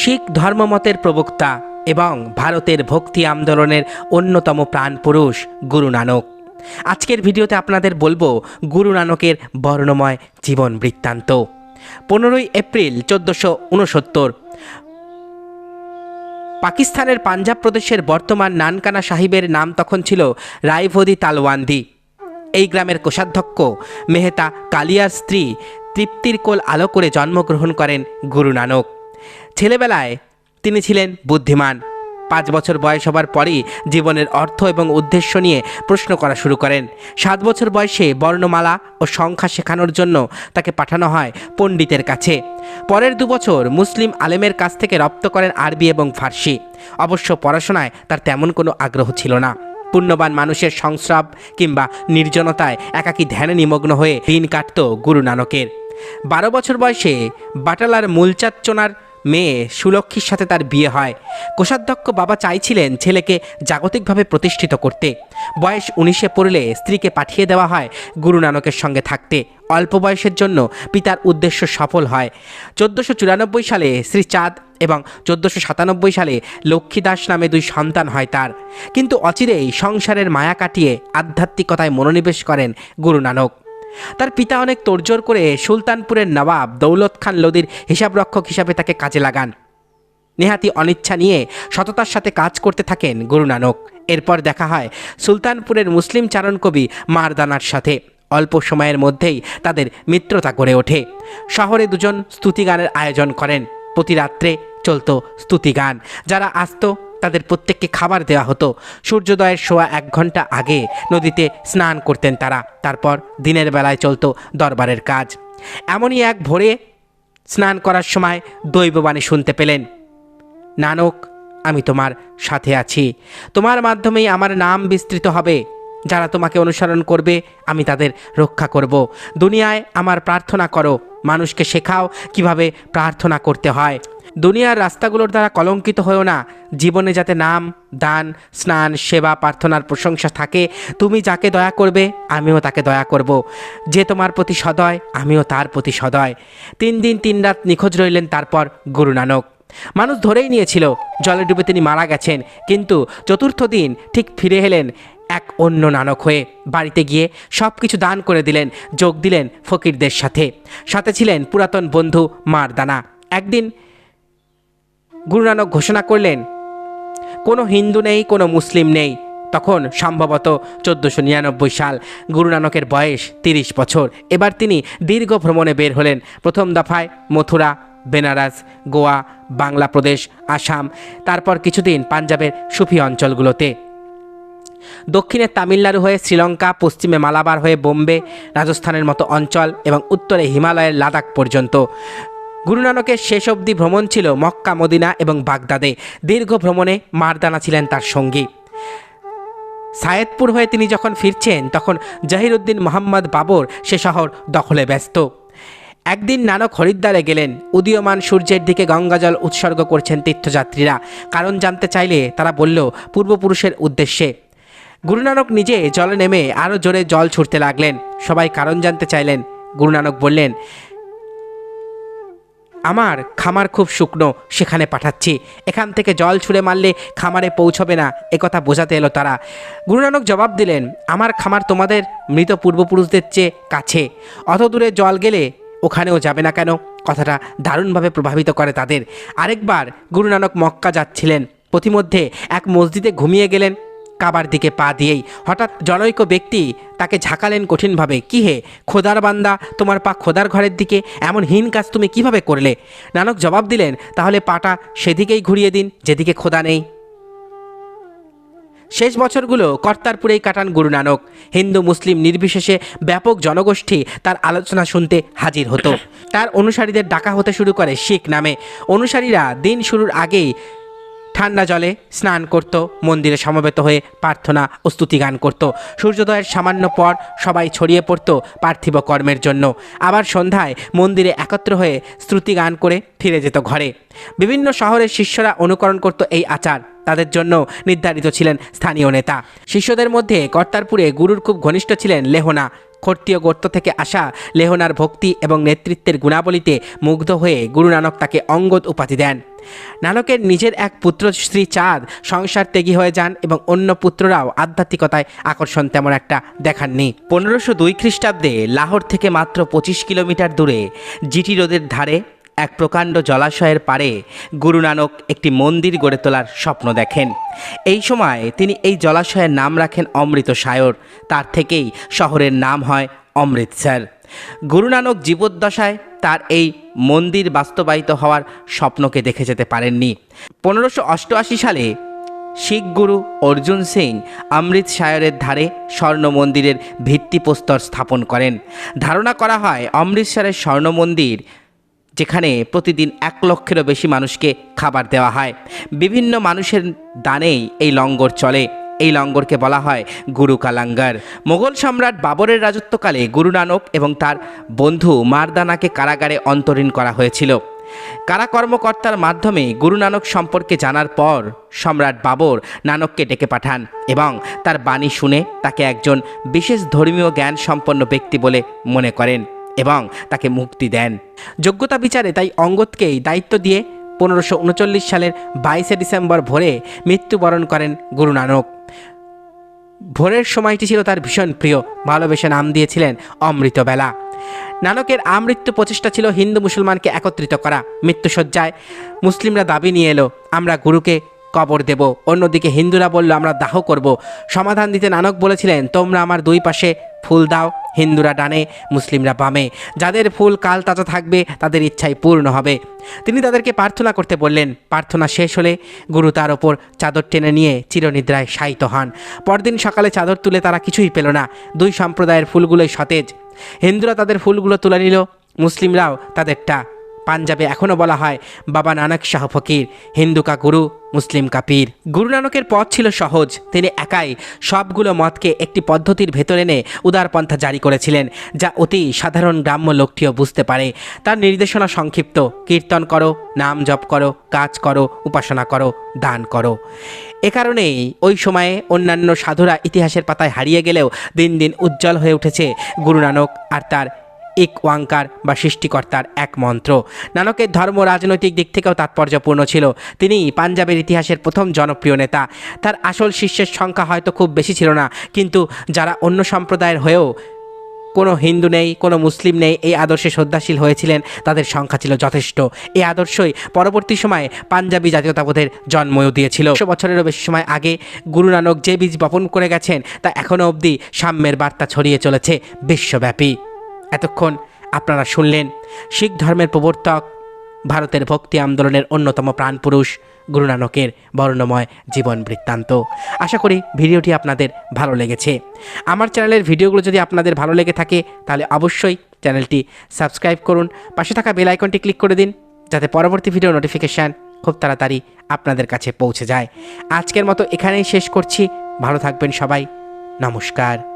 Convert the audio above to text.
শিখ ধর্মমতের প্রবক্তা এবং ভারতের ভক্তি আন্দোলনের অন্যতম প্রাণপুরুষ গুরু নানক। আজকের ভিডিওতে আপনাদের বলব গুরু নানকের বর্ণময় জীবন বৃত্তান্ত। পনেরোই এপ্রিল চোদ্দোশো উনসত্তর পাকিস্তানের পাঞ্জাব প্রদেশের বর্তমান নানকানা সাহিবের নাম তখন ছিল রায়ভদি তালওয়ান্দি। এই গ্রামের কোষাধ্যক্ষ মেহতা কালিয়ার স্ত্রী তৃপ্তির কোল আলো করে জন্মগ্রহণ করেন গুরু নানক। ছেলেবেলায় তিনি ছিলেন বুদ্ধিমান। পাঁচ বছর বয়স হবার পরই জীবনের অর্থ এবং উদ্দেশ্য নিয়ে প্রশ্ন করা শুরু করেন। সাত বছর বয়সে বর্ণমালা ও সংখ্যা শেখানোর জন্য তাকে পাঠানো হয় পণ্ডিতের কাছে। পরের দু বছর মুসলিম আলেমের কাছ থেকে রপ্ত করেন আরবি এবং ফার্সি। অবশ্য পড়াশোনায় তার তেমন কোনো আগ্রহ ছিল না। পুণ্যবান মানুষের সংস্রব কিংবা নির্জনতায় একাকী ধ্যানে নিমগ্ন হয়ে দিন কাটত গুরু নানকের বারো বছর বয়সে বাটালার মূলচাচ্চনার মেয়ে সুলক্ষীর সাথে তার বিয়ে হয়। কোষাধ্যক্ষ বাবা চাইছিলেন ছেলেকে জাগতিকভাবে প্রতিষ্ঠিত করতে। বয়স উনিশে পড়লে স্ত্রীকে পাঠিয়ে দেওয়া হয় গুরু নানকের সঙ্গে থাকতে। অল্প বয়সের জন্য পিতার উদ্দেশ্য সফল হয়। চোদ্দোশো চুরানব্বই সালে শ্রী চাঁদ এবং চোদ্দোশো সাতানব্বই সালে লক্ষ্মীদাস নামে দুই সন্তান হয় তার। কিন্তু অচিরেই সংসারের মায়া কাটিয়ে আধ্যাত্মিকতায় মনোনিবেশ করেন গুরু নানক। তার পিতা অনেক তোড়জোড় করে সুলতানপুরের নবাব দৌলত খান লোদির হিসাবরক্ষক হিসাবে তাকে কাজে লাগান। নেহাতি অনিচ্ছা নিয়ে সততার সাথে কাজ করতে থাকেন গুরু নানক। এরপর দেখা হয় সুলতানপুরের মুসলিম চারণ কবি মারদানার সাথে। অল্প সময়ের মধ্যেই তাদের মিত্রতা গড়ে ওঠে। শহরে দুজন স্তুতিগানের আয়োজন করেন। প্রতি রাত্রে চলত স্তুতিগান যারা আসতো তাদের প্রত্যেককে খাবার দেওয়া হতো। সূর্যোদয়ের শোয়া এক ঘণ্টা আগে নদীতে স্নান করতেন তারা। তারপর দিনের বেলায় চলতো দরবারের কাজ। এমনই এক ভোরে স্নান করার সময় দৈববাণী শুনতে পেলেন, নানক, আমি তোমার সাথে আছি। তোমার মাধ্যমেই আমার নাম বিস্তৃত হবে। যারা তোমাকে অনুসরণ করবে, আমি তাদের রক্ষা করব। দুনিয়ায় আমার প্রার্থনা করো। মানুষকে শেখাও কীভাবে প্রার্থনা করতে হয়। দুনিয়ার রাস্তাগুলোর দ্বারা কলঙ্কিত হয়েও না। জীবনে যাতে নাম, দান, স্নান, সেবা, প্রার্থনার প্রশংসা থাকে, তুমি যাকে দয়া করবে, আমিও তাকে দয়া করব। যে তোমার প্রতি সদয়, আমিও তার প্রতি সদয়। তিন দিন তিন রাত নিখোঁজ রইলেন তারপর গুরু নানক। মানুষ ধরেই নিয়েছিল, জলে ডুবে তিনি মারা গেছেন। কিন্তু চতুর্থ দিন ঠিক ফিরে এলেন এক অন্য নানক হয়ে। বাড়িতে গিয়ে সব কিছু দান করে দিলেন, যোগ দিলেন ফকিরদের সাথে। সাথে ছিলেন পুরাতন বন্ধু মারদানা। একদিন গুরু নানক ঘোষণা করলেন, কোনো হিন্দু নেই, কোনো মুসলিম নেই। তখন সম্ভবত চোদ্দোশো নিরানব্বই সাল গুরু নানকের বয়স তিরিশ বছর। এবার তিনি দীর্ঘ ভ্রমণে বের হলেন। প্রথম দফায় মথুরা, বেনারস, গোয়া, বাংলা প্রদেশ, আসাম, তারপর কিছুদিন পাঞ্জাবের সুফি অঞ্চলগুলোতে। দক্ষিণে তামিলনাড়ু হয়ে শ্রীলঙ্কা, পশ্চিমে মালাবার হয়ে বোম্বে, রাজস্থানের মতো অঞ্চল এবং উত্তরে হিমালয়ের লাদাখ পর্যন্ত। গুরু নানকের শেষ অবধি ভ্রমণ ছিল মক্কা, মদিনা এবং বাগদাদে। দীর্ঘ ভ্রমণে মারদানা ছিলেন তার সঙ্গী। সায়েদপুর হয়ে তিনি যখন ফিরছেন, তখন জাহিরুদ্দিন মোহাম্মদ বাবর সে শহর দখলে ব্যস্ত। একদিন নানক হরিদ্বারে গেলেন। উদীয়মান সূর্যের দিকে গঙ্গাজল উৎসর্গ করছেন তীর্থযাত্রীরা। কারণ জানতে চাইলে তারা বলল, পূর্বপুরুষের উদ্দেশ্যে। গুরু নানক নিজে জলে নেমে আরও জোরে জল ছুটতে লাগলেন। সবাই কারণ জানতে চাইলেন। গুরু নানক বললেন আমার খামার খুব শুকনো, সেখানে পাঠাচ্ছি। এখান থেকে জল ছুঁড়ে মারলে খামারে পৌঁছবে না একথা বোঝাতে এলো তারা। গুরু নানক জবাব দিলেন, আমার খামার তোমাদের মৃত পূর্বপুরুষদের চেয়ে কাছে। অত দূরে জল গেলে ওখানেও যাবে না কেন? কথাটা দারুণভাবে প্রভাবিত করে তাদের। আরেকবার গুরু নানক মক্কা যাচ্ছিলেন। পথিমধ্যে এক মসজিদে ঘুমিয়ে গেলেন। কাবার দিকে পা দিয়েই হঠাৎ জনৈক ব্যক্তি তাকে ঝাঁকালেন কঠিনভাবে। কি হে, খোদার বান্দা, তোমার পা খোদার ঘরের দিকে? এমন হীন কাজ তুমি কীভাবে করলে? নানক জবাব দিলেন, তাহলে পাটা সেদিকেই ঘুরিয়ে দিন, যেদিকে খোদা নেই। শেষ বছরগুলো কর্তারপুরেই কাটান গুরু নানক। হিন্দু, মুসলিম নির্বিশেষে ব্যাপক জনগোষ্ঠী তার আলোচনা শুনতে হাজির হতো। তার অনুসারীদের ডাকা হতে শুরু করে শিখ নামে। অনুসারীরা দিন শুরুর আগেই ঠান্ডা জলে স্নান করত, মন্দিরে সমবেত হয়ে প্রার্থনা ও স্তুতি গান করত। সূর্যোদয়ের সামান্য পর সবাই ছড়িয়ে পড়ত পার্থিব কর্মের জন্য। আবার সন্ধ্যায় মন্দিরে একত্র হয়ে স্তুতি গান করে ফিরে যেত ঘরে। বিভিন্ন শহরের শিষ্যরা অনুকরণ করত এই আচার। তাদের জন্য নির্ধারিত ছিলেন স্থানীয় নেতা। শিষ্যদের মধ্যে কর্তারপুরে গুরুর খুব ঘনিষ্ঠ ছিলেন লেহনা। খর্তীয় গর্ত থেকে আসা লেহনার ভক্তি এবং নেতৃত্বের গুণাবলীতে মুগ্ধ হয়ে গুরু নানক তাকে অঙ্গদ উপাধি দেন। নানকের নিজের এক পুত্র শ্রী চাঁদ সংসার ত্যাগী হয়ে যান এবং অন্য পুত্ররাও আধ্যাত্মিকতায় আকর্ষণ তেমন একটা দেখাননি। পনেরোশো দুই খ্রিস্টাব্দে লাহোর থেকে মাত্র পঁচিশ কিলোমিটার দূরে জিটি রোদের ধারে এক প্রকাণ্ড জলাশয়ের পাড়ে গুরু নানক একটি মন্দির গড়ে তোলার স্বপ্ন দেখেন। এই সময় তিনি এই জলাশয়ের নাম রাখেন অমৃত সায়র। তার থেকেই শহরের নাম হয় অমৃতসর। গুরু নানক জীবদ্দশায় তার এই মন্দির বাস্তবায়িত হওয়ার স্বপ্নকে দেখে যেতে পারেননি। পনেরোশো অষ্টআশি সালে শিখ গুরু অর্জুন সিং অমৃত সায়রের ধারে স্বর্ণ মন্দিরের ভিত্তিপ্রস্তর স্থাপন করেন। ধারণা করা হয় অমৃতসরের স্বর্ণ মন্দির যেখানে প্রতিদিন এক লক্ষেরও বেশি মানুষকে খাবার দেওয়া হয়। বিভিন্ন মানুষের দানেই এই লঙ্গর চলে। এই লঙ্গরকে বলা হয় গুরু কালাঙ্গার। মোগল সম্রাট বাবরের রাজত্বকালে গুরু নানক এবং তার বন্ধু মারদানাকে কারাগারে অন্তরীণ করা হয়েছিল। কারা কর্মকর্তার মাধ্যমে গুরু নানক সম্পর্কে জানার পর সম্রাট বাবর নানককে ডেকে পাঠান এবং তার বাণী শুনে তাকে একজন বিশেষ ধর্মীয় জ্ঞান সম্পন্ন ব্যক্তি বলে মনে করেন। এবং তাকে মুক্তি দেন। যোগ্যতা বিচারে তাই অঙ্গদকেই দায়িত্ব দিয়ে পনেরোশো উনচল্লিশ সালের বাইশে ডিসেম্বর ভোরে মৃত্যুবরণ করেন গুরু নানক। ভোরের সময়টি ছিল তার ভীষণ প্রিয়। ভালোবেসে নাম দিয়েছিলেন অমৃতবেলা। নানকের আমৃত্যু প্রচেষ্টা ছিল হিন্দু মুসলমানকে একত্রিত করা। মৃত্যুসজ্জায় মুসলিমরা দাবি নিয়ে এলো, আমরা গুরুকে কবর দেব। অন্যদিকে হিন্দুরা বলল, আমরা দাহ করব। সমাধান দিতে নানক বলেছিলেন, তোমরা আমার দুই পাশে ফুল দাও। হিন্দুরা ডানে, মুসলিমরা বামে। যাদের ফুল কাল তাজা থাকবে, তাদের ইচ্ছাই পূর্ণ হবে। তিনি তাদেরকে প্রার্থনা করতে বললেন, প্রার্থনা শেষ হলে গুরু তার ওপর চাদর টেনে নিয়ে চিরনিদ্রায় শায়িত হন। পরদিন সকালে চাদর তুলে তারা কিছুই পেল না, দুই সম্প্রদায়ের ফুলগুলোই সতেজ। হিন্দুরা তাদের ফুলগুলো তুলে নিল, মুসলিমরাও তাদেরটা পাঞ্জাবে এখনও বলা হয়, বাবা নানক শাহ ফকির, হিন্দু কা গুরু, মুসলিম কা পীর। গুরু নানকের পথ ছিল সহজ, তিনি একাই সবগুলো মতকে একটি পদ্ধতির ভেতর এনে উদারপন্থা জারি করেছিলেন, যা অতি সাধারণ গ্রাম্য লোকটিও বুঝতে পারে। তার নির্দেশনা সংক্ষিপ্ত, কীর্তন করো, নাম জপ করো, কাজ করো, উপাসনা করো, দান করো। এ কারণেই ওই সময়ে অন্যান্য সাধুরা ইতিহাসের পাতায় হারিয়ে গেলেও দিন দিন উজ্জ্বল হয়ে উঠেছে গুরু নানক আর তার ইক ওয়াঙ্কার বা সৃষ্টিকর্তার এক মন্ত্র। নানকের ধর্ম রাজনৈতিক দিক থেকেও তাৎপর্যপূর্ণ ছিল। তিনি পাঞ্জাবের ইতিহাসের প্রথম জনপ্রিয় নেতা। তার আসল শিষ্যের সংখ্যা হয়তো খুব বেশি ছিল না, কিন্তু যারা অন্য সম্প্রদায়ের হয়েও কোনো হিন্দু নেই, কোনো মুসলিম নেই, এই আদর্শে শ্রদ্ধাশীল হয়েছিলেন, তাদের সংখ্যা ছিল যথেষ্ট। এই আদর্শই পরবর্তী সময়ে পাঞ্জাবি জাতীয়তাবোধের জন্মও দিয়েছিল। একশো বছরেরও বেশি সময় আগে গুরু নানক যে বীজ বপন করে গেছেন, তা এখনও অবধি সাম্যের বার্তা ছড়িয়ে চলেছে। বিশ্বব্যাপী। এতক্ষণ আপনারা শুনলেন শিখ ধর্মের প্রবর্তক, ভারতের ভক্তি আন্দোলনের অন্যতম প্রাণপুরুষ গুরু নানকের বর্ণময় জীবন বৃত্তান্ত। আশা করি ভিডিওটি আপনাদের ভালো লেগেছে। আমার চ্যানেলের ভিডিওগুলো যদি আপনাদের ভালো লেগে থাকে, তাহলে অবশ্যই চ্যানেলটি সাবস্ক্রাইব করুন। পাশে থাকা বেল আইকনটি ক্লিক করে দিন, যাতে পরবর্তী ভিডিও নোটিফিকেশান খুব তাড়াতাড়ি আপনাদের কাছে পৌঁছে যায়। আজকের মতো এখানেই শেষ করছি। ভালো থাকবেন সবাই। নমস্কার।